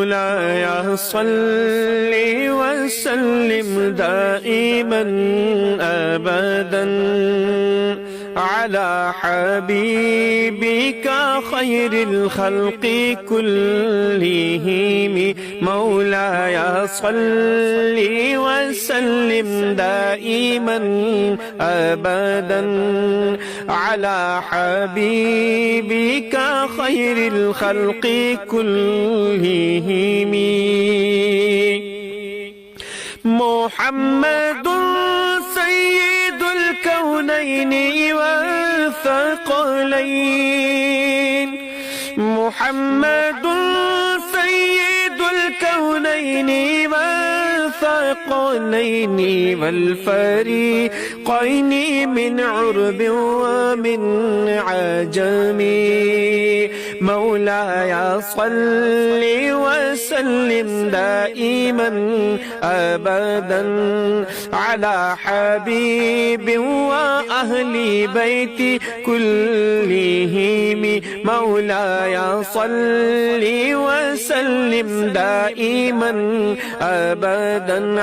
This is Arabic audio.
مولاي صل وسلم دائما ابدا. على حبيبك خير الخلق كلهم. مولاي صل وسلم دائما ابدا. على حبيبك خير الخلق كلهم. محمد سيد الكونين والثقلين. محمد سيد الكونين والثقلين والفريقين من عرب ومن عجم مولاي صل وسلم دائما ابدا على حبيب وأهل بيت كلهم. مولاي صل وسلم دائما ابدا